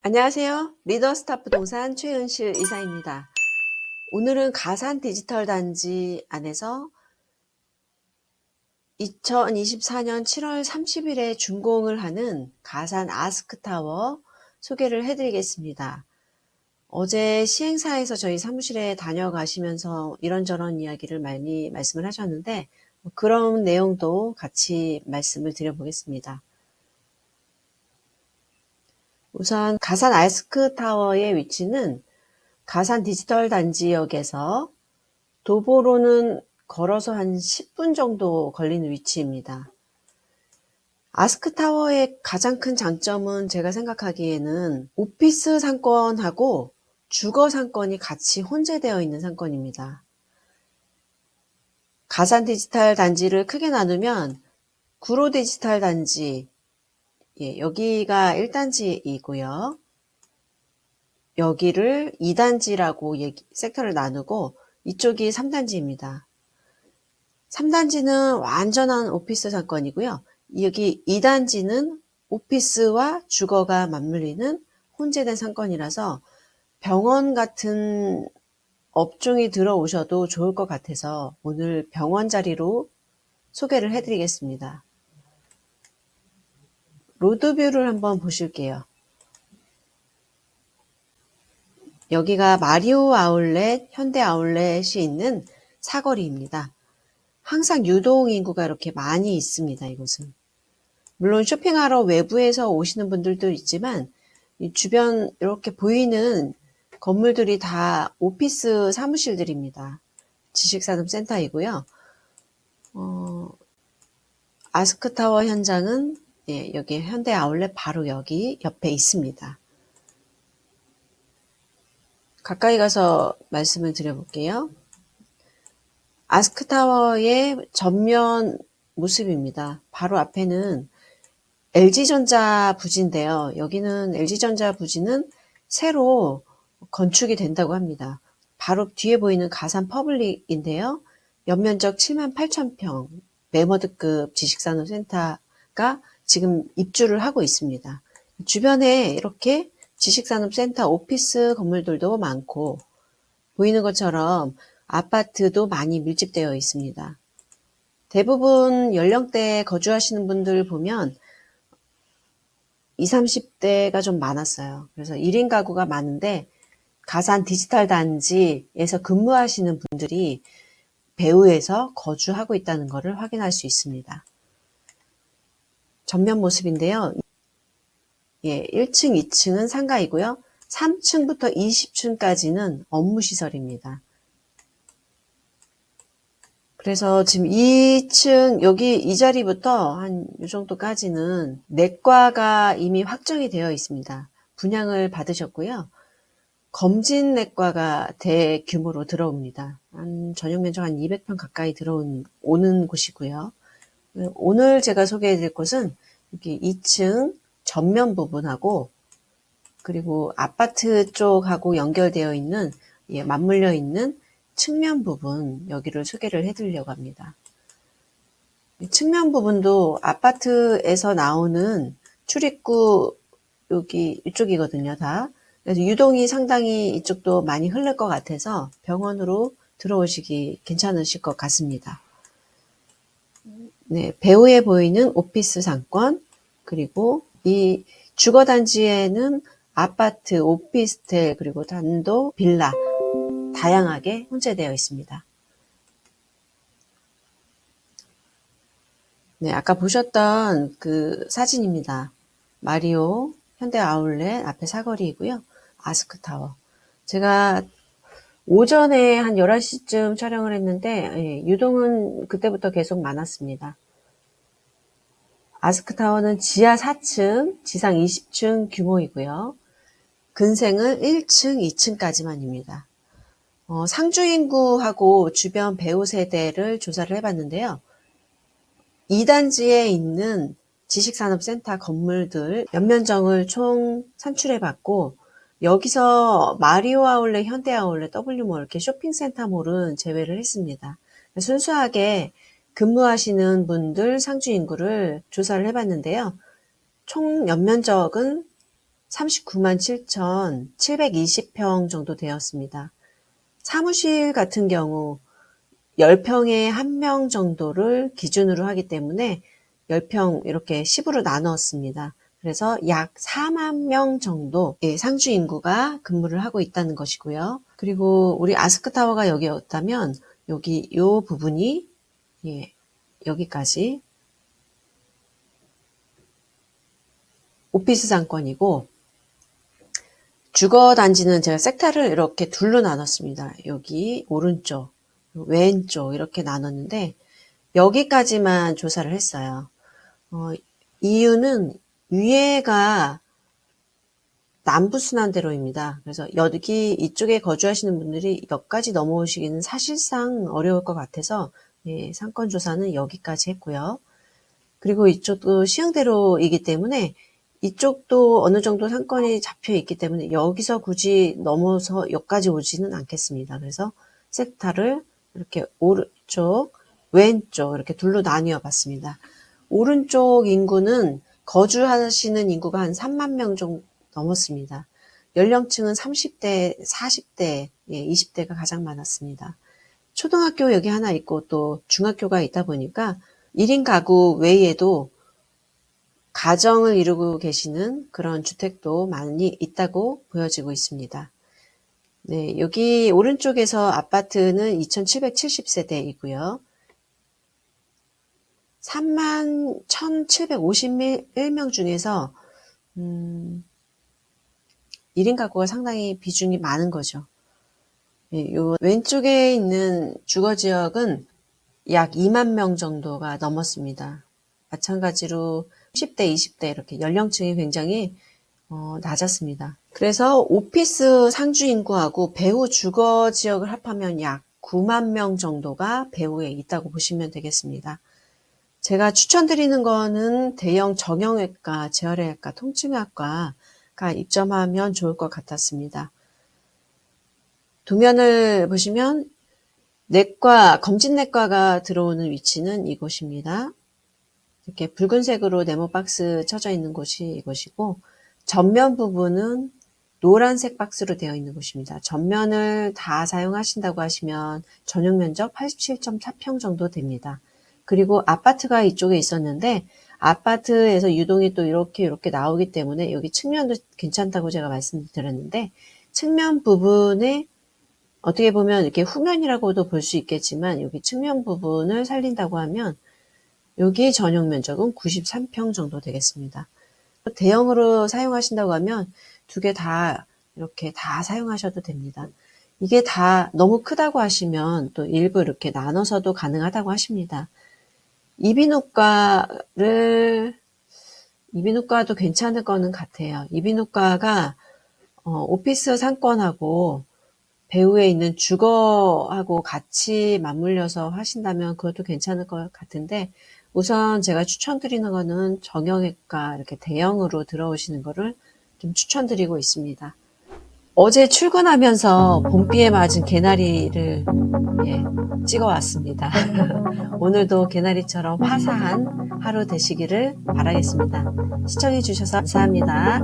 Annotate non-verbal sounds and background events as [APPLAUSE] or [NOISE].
안녕하세요. 리더스타 부동산 최은실 이사입니다. 오늘은 가산 디지털 단지 안에서 2024년 7월 30일에 준공을 하는 가산 아스크타워 소개를 해드리겠습니다. 어제 시행사에서 저희 사무실에 다녀가시면서 이런저런 이야기를 많이 말씀을 하셨는데 그런 내용도 같이 말씀을 드려보겠습니다. 우선 가산 아스크 타워의 위치는 가산 디지털 단지역에서 도보로는 걸어서 한 10분 정도 걸리는 위치입니다. 아스크 타워의 가장 큰 장점은 제가 생각하기에는 오피스 상권하고 주거 상권이 같이 혼재되어 있는 상권입니다. 가산 디지털 단지를 크게 나누면 구로 디지털 단지, 예, 여기가 1단지이고요. 여기를 2단지라고 얘기, 섹터를 나누고 이쪽이 3단지입니다. 3단지는 완전한 오피스 상권이고요. 여기 2단지는 오피스와 주거가 맞물리는 혼재된 상권이라서 병원 같은 업종이 들어오셔도 좋을 것 같아서 오늘 병원 자리로 소개를 해드리겠습니다. 로드뷰를 한번 보실게요. 여기가 마리오 아울렛, 현대 아울렛이 있는 사거리입니다. 항상 유동 인구가 이렇게 많이 있습니다. 이곳은. 물론 쇼핑하러 외부에서 오시는 분들도 있지만 주변 이렇게 보이는 건물들이 다 오피스 사무실들입니다. 지식산업센터이고요. 어, 아스크타워 현장은 예, 여기 현대 아울렛 바로 여기 옆에 있습니다. 가까이 가서 말씀을 드려볼게요. 아스크타워의 전면 모습입니다. 바로 앞에는 LG전자 부지인데요. 여기는 LG전자 부지는 새로 건축이 된다고 합니다. 바로 뒤에 보이는 가산 퍼블릭인데요. 연면적 7만 8천 평, 메머드급 지식산업센터가 지금 입주를 하고 있습니다. 주변에 이렇게 지식산업센터 오피스 건물들도 많고 보이는 것처럼 아파트도 많이 밀집되어 있습니다. 대부분 연령대에 거주하시는 분들 보면 20, 30대가 좀 많았어요. 그래서 1인 가구가 많은데 가산 디지털 단지에서 근무하시는 분들이 배후에서 거주하고 있다는 것을 확인할 수 있습니다. 전면 모습인데요. 예, 1층, 2층은 상가이고요. 3층부터 20층까지는 업무시설입니다. 그래서 지금 2층, 여기 이 자리부터 한 이 정도까지는 내과가 이미 확정이 되어 있습니다. 분양을 받으셨고요. 검진 내과가 대규모로 들어옵니다. 한 전용 면적 한 200평 가까이 들어온 오는 곳이고요. 오늘 제가 소개해 드릴 곳은 여기 2층 전면 부분하고 그리고 아파트 쪽하고 연결되어 있는 예, 맞물려 있는 측면 부분 여기를 소개를 해 드리려고 합니다. 측면 부분도 아파트에서 나오는 출입구 여기 이쪽이거든요 다. 그래서 유동이 상당히 이쪽도 많이 흐를 것 같아서 병원으로 들어오시기 괜찮으실 것 같습니다. 네, 배후에 보이는 오피스 상권, 그리고 이 주거 단지에는 아파트, 오피스텔, 그리고 단독, 빌라, 다양하게 혼재되어 있습니다. 네, 아까 보셨던 그 사진입니다. 마리오 현대 아울렛 앞에 사거리이고요. 아스크 타워. 제가 오전에 한 11시쯤 촬영을 했는데 예, 유동은 그때부터 계속 많았습니다. 아스크타워는 지하 4층, 지상 20층 규모이고요. 근생은 1층, 2층까지만입니다. 어, 상주 인구하고 주변 배우 세대를 조사를 해봤는데요. 2단지에 있는 지식산업센터 건물들 연면적을 총 산출해봤고 여기서 마리오 아울렛, 현대 아울렛, W몰 이렇게 쇼핑센터몰은 제외를 했습니다. 순수하게 근무하시는 분들 상주 인구를 조사를 해봤는데요. 총 연면적은 39만 7,720평 정도 되었습니다. 사무실 같은 경우 10평에 1명 정도를 기준으로 하기 때문에 10평 이렇게 10으로 나누었습니다. 그래서 약 4만 명 정도의 상주 인구가 근무를 하고 있다는 것이고요. 그리고 우리 아스크타워가 여기였다면 여기 요 부분이 예, 여기까지 오피스 상권이고 주거 단지는 제가 섹터를 이렇게 둘로 나눴습니다. 여기 오른쪽, 왼쪽 이렇게 나눴는데 여기까지만 조사를 했어요. 어, 이유는 위에가 남부순환대로입니다. 그래서 여기 이쪽에 거주하시는 분들이 여기까지 넘어오시기는 사실상 어려울 것 같아서 예, 상권 조사는 여기까지 했고요. 그리고 이쪽도 시흥대로이기 때문에 이쪽도 어느 정도 상권이 잡혀 있기 때문에 여기서 굳이 넘어서 여기까지 오지는 않겠습니다. 그래서 섹터를 이렇게 오른쪽, 왼쪽 이렇게 둘로 나뉘어 봤습니다. 오른쪽 인구는 거주하시는 인구가 한 3만 명 정도 넘었습니다. 연령층은 30대, 40대, 예, 20대가 가장 많았습니다. 초등학교 여기 하나 있고 또 중학교가 있다 보니까 1인 가구 외에도 가정을 이루고 계시는 그런 주택도 많이 있다고 보여지고 있습니다. 네, 여기 오른쪽에서 아파트는 2770세대이고요. 3만 1751명 중에서 음, 1인 가구가 상당히 비중이 많은 거죠. 예, 요 왼쪽에 있는 주거 지역은 약 2만 명 정도가 넘었습니다. 마찬가지로 10대, 20대 이렇게 연령층이 굉장히 어, 낮았습니다. 그래서 오피스 상주 인구하고 배후 주거 지역을 합하면 약 9만 명 정도가 배후에 있다고 보시면 되겠습니다. 제가 추천드리는 거는 대형 정형외과, 재활외과, 통증학과가 입점하면 좋을 것 같았습니다. 도면을 보시면 내과, 검진내과가 들어오는 위치는 이곳입니다. 이렇게 붉은색으로 네모 박스 쳐져 있는 곳이 이곳이고 전면 부분은 노란색 박스로 되어 있는 곳입니다. 전면을 다 사용하신다고 하시면 전용 면적 87.4평 정도 됩니다. 그리고 아파트가 이쪽에 있었는데 아파트에서 유동이 또 이렇게 이렇게 나오기 때문에 여기 측면도 괜찮다고 제가 말씀드렸는데 측면 부분에 어떻게 보면 이렇게 후면이라고도 볼 수 있겠지만 여기 측면 부분을 살린다고 하면 여기 전용 면적은 93평 정도 되겠습니다. 대형으로 사용하신다고 하면 두 개 다 이렇게 다 사용하셔도 됩니다. 이게 다 너무 크다고 하시면 또 일부 이렇게 나눠서도 가능하다고 하십니다. 이비인후과를 이비인후과도 괜찮을 거는 같아요. 이비인후과가 어, 오피스 상권하고 배후에 있는 주거하고 같이 맞물려서 하신다면 그것도 괜찮을 것 같은데 우선 제가 추천드리는 거는 정형외과 이렇게 대형으로 들어오시는 거를 좀 추천드리고 있습니다. 어제 출근하면서 봄비에 맞은 개나리를 예, 찍어 왔습니다. [LAUGHS] 오늘도 개나리처럼 화사한 하루 되시기를 바라겠습니다. 시청해 주셔서 감사합니다.